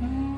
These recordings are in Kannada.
Mm.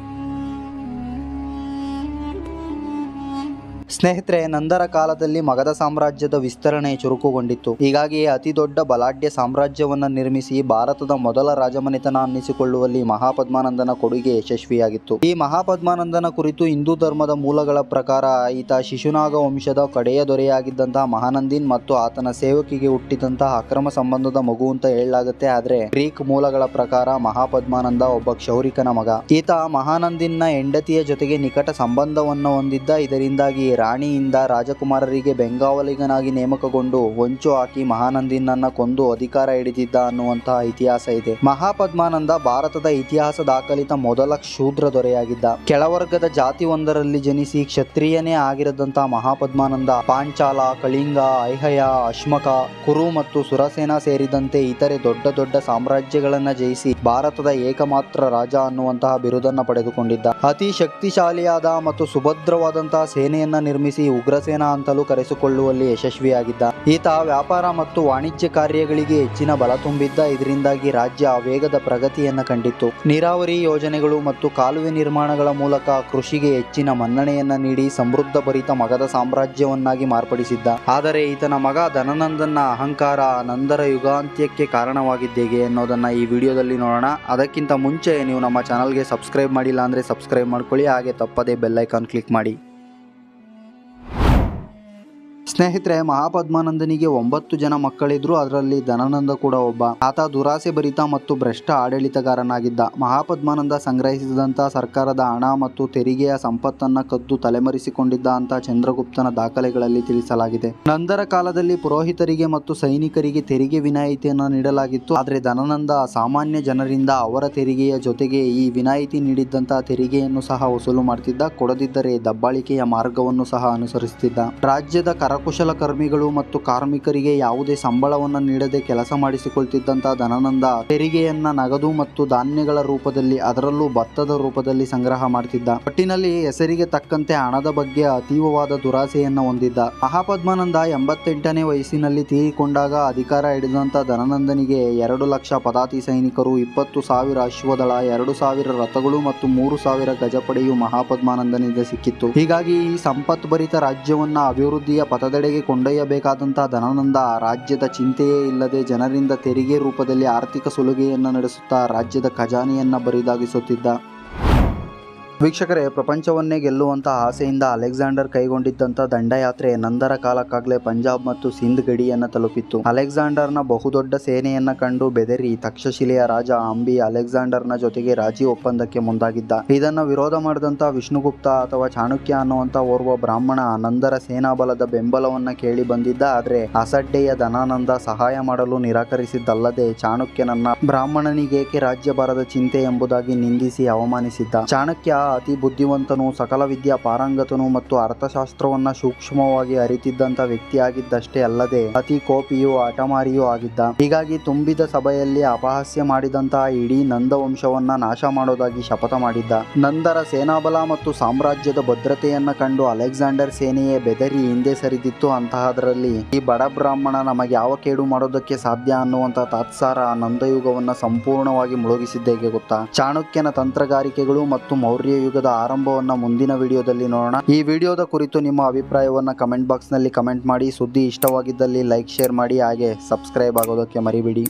ಸ್ನೇಹಿತರೆ, ನಂದರ ಕಾಲದಲ್ಲಿ ಮಗಧ ಸಾಮ್ರಾಜ್ಯದ ವಿಸ್ತರಣೆ ಚುರುಕುಗೊಂಡಿತ್ತು. ಹೀಗಾಗಿ ಅತಿ ದೊಡ್ಡ ಬಲಾಢ್ಯ ಸಾಮ್ರಾಜ್ಯವನ್ನು ನಿರ್ಮಿಸಿ ಭಾರತದ ಮೊದಲ ರಾಜಮನೆತನ ಅನ್ನಿಸಿಕೊಳ್ಳುವಲ್ಲಿ ಮಹಾಪದ್ಮಾನಂದನ ಕೊಡುಗೆ ಯಶಸ್ವಿಯಾಗಿತ್ತು. ಈ ಮಹಾಪದ್ಮಾನಂದನ ಕುರಿತು ಹಿಂದೂ ಧರ್ಮದ ಮೂಲಗಳ ಪ್ರಕಾರ ಈತ ಶಿಶುನಾಗ ವಂಶದ ಕಡೆಯ ದೊರೆಯಾಗಿದ್ದಂತಹ ಮಹಾನಂದಿನ್ ಮತ್ತು ಆತನ ಸೇವಕಿಗೆ ಹುಟ್ಟಿದಂತಹ ಅಕ್ರಮ ಸಂಬಂಧದ ಮಗು ಅಂತ ಹೇಳಲಾಗುತ್ತೆ. ಆದ್ರೆ ಗ್ರೀಕ್ ಮೂಲಗಳ ಪ್ರಕಾರ ಮಹಾಪದ್ಮಾನಂದ ಒಬ್ಬ ಕ್ಷೌರಿಕನ ಮಗ. ಈತ ಮಹಾನಂದಿನ್ನ ಹೆಂಡತಿಯ ಜೊತೆಗೆ ನಿಕಟ ಸಂಬಂಧವನ್ನು ಹೊಂದಿದ್ದ. ಇದರಿಂದಾಗಿ ರಾಣಿಯಿಂದ ರಾಜಕುಮಾರರಿಗೆ ಬೆಂಗಾವಲಿಗನಾಗಿ ನೇಮಕಗೊಂಡು ಹೊಂಚು ಹಾಕಿ ಮಹಾನಂದಿನನ್ನ ಕೊಂದು ಅಧಿಕಾರ ಹಿಡಿದಿದ್ದ ಅನ್ನುವಂತಹ ಇತಿಹಾಸ ಇದೆ. ಮಹಾಪದ್ಮಾನಂದ ಭಾರತದ ಇತಿಹಾಸ ದಾಖಲಿತ ಮೊದಲ ಶೂದ್ರ ದೊರೆಯಾಗಿದ್ದ. ಕೆಳವರ್ಗದ ಜಾತಿ ಒಂದರಲ್ಲಿ ಜನಿಸಿ ಕ್ಷತ್ರಿಯನೇ ಆಗಿರದಂತಹ ಮಹಾಪದ್ಮಾನಂದ, ಪಾಂಚಾಲ, ಕಳಿಂಗ, ಐಹಯ, ಅಶ್ಮಕ, ಕುರು ಮತ್ತು ಸುರಸೇನಾ ಸೇರಿದಂತೆ ಇತರೆ ದೊಡ್ಡ ದೊಡ್ಡ ಸಾಮ್ರಾಜ್ಯಗಳನ್ನ ಜಯಿಸಿ ಭಾರತದ ಏಕಮಾತ್ರ ರಾಜ ಅನ್ನುವಂತಹ ಬಿರುದನ್ನ ಪಡೆದುಕೊಂಡಿದ್ದ. ಅತಿ ಶಕ್ತಿಶಾಲಿಯಾದ ಮತ್ತು ಸುಭದ್ರವಾದಂತಹ ಸೇನೆಯನ್ನ ನಿರ್ಮಿಸಿ ಉಗ್ರಸೇನಾ ಅಂತಲೂ ಕರೆಸಿಕೊಳ್ಳುವಲ್ಲಿ ಯಶಸ್ವಿಯಾಗಿದ್ದ. ಈತ ವ್ಯಾಪಾರ ಮತ್ತು ವಾಣಿಜ್ಯ ಕಾರ್ಯಗಳಿಗೆ ಹೆಚ್ಚಿನ ಬಲ ತುಂಬಿದ್ದ. ಇದರಿಂದಾಗಿ ರಾಜ್ಯ ವೇಗದ ಪ್ರಗತಿಯನ್ನ ಕಂಡಿತ್ತು. ನೀರಾವರಿ ಯೋಜನೆಗಳು ಮತ್ತು ಕಾಲುವೆ ನಿರ್ಮಾಣಗಳ ಮೂಲಕ ಕೃಷಿಗೆ ಹೆಚ್ಚಿನ ಮನ್ನಣೆಯನ್ನ ನೀಡಿ ಸಮೃದ್ಧ ಭರಿತ ಮಗದ ಸಾಮ್ರಾಜ್ಯವನ್ನಾಗಿ ಮಾರ್ಪಡಿಸಿದ್ದ. ಆದರೆ ಈತನ ಮಗ ಧನನಂದನ ಅಹಂಕಾರ ನಂದರ ಯುಗಾಂತ್ಯಕ್ಕೆ ಕಾರಣವಾಗಿದ್ದೇಗೆ ಅನ್ನೋದನ್ನ ಈ ವಿಡಿಯೋದಲ್ಲಿ ನೋಡೋಣ. ಅದಕ್ಕಿಂತ ಮುಂಚೆ ನೀವು ನಮ್ಮ ಚಾನಲ್ಗೆ ಸಬ್ಸ್ಕ್ರೈಬ್ ಮಾಡಿಲ್ಲ ಅಂದ್ರೆ ಸಬ್ಸ್ಕ್ರೈಬ್ ಮಾಡ್ಕೊಳ್ಳಿ. ಹಾಗೆ ತಪ್ಪದೇ ಬೆಲ್ ಐಕಾನ್ ಕ್ಲಿಕ್ ಮಾಡಿ. ಸ್ನೇಹಿತರೆ, ಮಹಾಪದ್ಮಾನಂದನಿಗೆ ಒಂಬತ್ತು ಜನ ಮಕ್ಕಳಿದ್ರು. ಅದರಲ್ಲಿ ಧನಾನಂದ ಕೂಡ ಒಬ್ಬ. ಆತ ದುರಾಸೆ ಭರಿತ ಮತ್ತು ಭ್ರಷ್ಟ ಆಡಳಿತಗಾರನಾಗಿದ್ದ. ಮಹಾಪದ್ಮಾನಂದ ಸಂಗ್ರಹಿಸಿದಂತ ಸರ್ಕಾರದ ಹಣ ಮತ್ತು ತೆರಿಗೆಯ ಸಂಪತ್ತನ್ನ ಕದ್ದು ತಲೆಮರೆಸಿಕೊಂಡಿದ್ದ ಅಂತ ಚಂದ್ರಗುಪ್ತನ ದಾಖಲೆಗಳಲ್ಲಿ ತಿಳಿಸಲಾಗಿದೆ. ನಂದರ ಕಾಲದಲ್ಲಿ ಪುರೋಹಿತರಿಗೆ ಮತ್ತು ಸೈನಿಕರಿಗೆ ತೆರಿಗೆ ವಿನಾಯಿತಿಯನ್ನು ನೀಡಲಾಗಿತ್ತು. ಆದರೆ ಧನಾನಂದ ಸಾಮಾನ್ಯ ಜನರಿಂದ ಅವರ ತೆರಿಗೆಯ ಜೊತೆಗೆ ಈ ವಿನಾಯಿತಿ ನೀಡಿದ್ದಂತಹ ತೆರಿಗೆಯನ್ನು ಸಹ ವಸೂಲು ಮಾಡ್ತಿದ್ದ. ಕೊಡದಿದ್ದರೆ ದಬ್ಬಾಳಿಕೆಯ ಮಾರ್ಗವನ್ನು ಸಹ ಅನುಸರಿಸುತ್ತಿದ್ದ ರಾಜ್ಯದ ಕರಕುಶಲಕರ್ಮಿಗಳು ಮತ್ತು ಕಾರ್ಮಿಕರಿಗೆ ಯಾವುದೇ ಸಂಬಳವನ್ನು ನೀಡದೆ ಕೆಲಸ ಮಾಡಿಸಿಕೊಳ್ತಿದ್ದಂತಹ ಧನಾನಂದ ತೆರಿಗೆಯನ್ನ ನಗದು ಮತ್ತು ಧಾನ್ಯಗಳ ರೂಪದಲ್ಲಿ ಅದರಲ್ಲೂ ಭತ್ತದ ರೂಪದಲ್ಲಿ ಸಂಗ್ರಹ ಮಾಡ್ತಿದ್ದ. ಒಟ್ಟಿನಲ್ಲಿ ಹೆಸರಿಗೆ ತಕ್ಕಂತೆ ಹಣದ ಬಗ್ಗೆ ಅತೀವವಾದ ದುರಾಸೆಯನ್ನ ಹೊಂದಿದ್ದ. ಮಹಾಪದ್ಮಾನಂದ ಎಂಬತ್ತೆಂಟನೇ ವಯಸ್ಸಿನಲ್ಲಿ ತೀರಿಕೊಂಡಾಗ ಅಧಿಕಾರ ಹಿಡಿದಂತ ಧನಾನಂದನಿಗೆ ಎರಡು ಲಕ್ಷ ಪದಾತಿ ಸೈನಿಕರು, ಇಪ್ಪತ್ತು ಸಾವಿರ ಅಶ್ವದಳ, ಎರಡು ಸಾವಿರ ರಥಗಳು ಮತ್ತು ಮೂರು ಸಾವಿರ ಗಜಪಡೆಯು ಮಹಾಪದ್ಮಾನಂದನಿಂದ ಸಿಕ್ಕಿತ್ತು. ಹೀಗಾಗಿ ಈ ಸಂಪತ್ಭರಿತ ರಾಜ್ಯವನ್ನ ಅಭಿವೃದ್ಧಿಯ ಪಥದೆಡೆಗೆ ಕೊಂಡೊಯ್ಯಬೇಕಾದಂತಹ ಧನಾನಂದ ರಾಜ್ಯದ ಚಿಂತೆಯೇ ಇಲ್ಲದೆ ಜನರಿಂದ ತೆರಿಗೆ ರೂಪದಲ್ಲಿ ಆರ್ಥಿಕ ಸುಲಿಗೆಯನ್ನ ನಡೆಸುತ್ತಾ ರಾಜ್ಯದ ಖಜಾನೆಯನ್ನು ಬರಿದಾಗಿಸುತ್ತಿದ್ದ ವೀಕ್ಷಕರೇ, ಪ್ರಪಂಚವನ್ನೇ ಗೆಲ್ಲುವಂತಹ ಆಸೆಯಿಂದ ಅಲೆಕ್ಸಾಂಡರ್ ಕೈಗೊಂಡಿದ್ದಂತ ದಂಡಯಾತ್ರೆ ನಂದರ ಕಾಲಕ್ಕಾಗಲೇ ಪಂಜಾಬ್ ಮತ್ತು ಸಿಂಧ್ ಗಡಿಯನ್ನ ತಲುಪಿತ್ತು. ಅಲೆಕ್ಸಾಂಡರ್ನ ಬಹುದೊಡ್ಡ ಸೇನೆಯನ್ನ ಕಂಡು ಬೆದರಿ ತಕ್ಷಶಿಲೆಯ ರಾಜ ಅಂಬಿ ಅಲೆಕ್ಸಾಂಡರ್ನ ಜೊತೆಗೆ ರಾಜಿ ಒಪ್ಪಂದಕ್ಕೆ ಮುಂದಾಗಿದ್ದ. ಇದನ್ನ ವಿರೋಧ ಮಾಡಿದಂತ ವಿಷ್ಣುಗುಪ್ತ ಅಥವಾ ಚಾಣಕ್ಯ ಅನ್ನುವಂತ ಓರ್ವ ಬ್ರಾಹ್ಮಣ ನಂದರ ಸೇನಾಬಲದ ಬೆಂಬಲವನ್ನ ಕೇಳಿ ಬಂದಿದ್ದ. ಆದ್ರೆ ಅಸಡ್ಡೆಯ ಧನಾನಂದ ಸಹಾಯ ಮಾಡಲು ನಿರಾಕರಿಸಿದ್ದಲ್ಲದೆ ಚಾಣಕ್ಯನನ್ನ ಬ್ರಾಹ್ಮಣನಿಗೇಕೆ ರಾಜ್ಯಭಾರದ ಚಿಂತೆ ಎಂಬುದಾಗಿ ನಿಂದಿಸಿ ಅವಮಾನಿಸಿದ್ದ. ಚಾಣಕ್ಯ ಅತಿ ಬುದ್ಧಿವಂತನು ಸಕಲ ವಿದ್ಯಾ ಪಾರಂಗತನು ಮತ್ತು ಅರ್ಥಶಾಸ್ತ್ರವನ್ನ ಸೂಕ್ಷ್ಮವಾಗಿ ಅರಿತಿದ್ದಂತ ವ್ಯಕ್ತಿಯಾಗಿದ್ದಷ್ಟೇ ಅಲ್ಲದೆ ಅತಿ ಕೋಪಿಯೂ ಆಟಮಾರಿಯೂ ಆಗಿದ್ದ. ಹೀಗಾಗಿ ತುಂಬಿದ ಸಭೆಯಲ್ಲಿ ಅಪಹಾಸ್ಯ ಮಾಡಿದಂತಹ ಇಡೀ ನಂದ ವಂಶವನ್ನ ನಾಶ ಮಾಡೋದಾಗಿ ಶಪಥ ಮಾಡಿದ್ದ. ನಂದರ ಸೇನಾಬಲ ಮತ್ತು ಸಾಮ್ರಾಜ್ಯದ ಭದ್ರತೆಯನ್ನ ಕಂಡು ಅಲೆಕ್ಸಾಂಡರ್ ಸೇನೆಯೇ ಬೆದರಿ ಹಿಂದೆ ಸರಿದಿತ್ತು. ಅಂತಹದರಲ್ಲಿ ಈ ಬಡ ಬ್ರಾಹ್ಮಣ ನಮಗೆ ಯಾವ ಕೇಡು ಮಾಡೋದಕ್ಕೆ ಸಾಧ್ಯ ಅನ್ನುವಂತ ತಾತ್ಸಾರ ನಂದಯುಗವನ್ನ ಸಂಪೂರ್ಣವಾಗಿ ಮುಳುಗಿಸಿದ್ದೇಗೆ ಗೊತ್ತಾ. ಚಾಣಕ್ಯನ ತಂತ್ರಗಾರಿಕೆಗಳು ಮತ್ತು ಮೌರ್ಯ ಯುಗದ ಆರಂಭವನ್ನ ಮುಂದಿನ ವಿಡಿಯೋದಲ್ಲಿ ನೋಡೋಣ. ಈ ವಿಡಿಯೋದ ಕುರಿತು ನಿಮ್ಮ ಅಭಿಪ್ರಾಯವನ್ನ ಕಮೆಂಟ್ ಬಾಕ್ಸ್ನಲ್ಲಿ ಕಮೆಂಟ್ ಮಾಡಿ. ಸುದ್ದಿ ಇಷ್ಟವಾಗಿದ್ದಲ್ಲಿ ಲೈಕ್, ಶೇರ್ ಮಾಡಿ. ಹಾಗೆ ಸಬ್ಸ್ಕ್ರೈಬ್ ಆಗೋದಕ್ಕೆ ಮರಿಬೇಡಿ.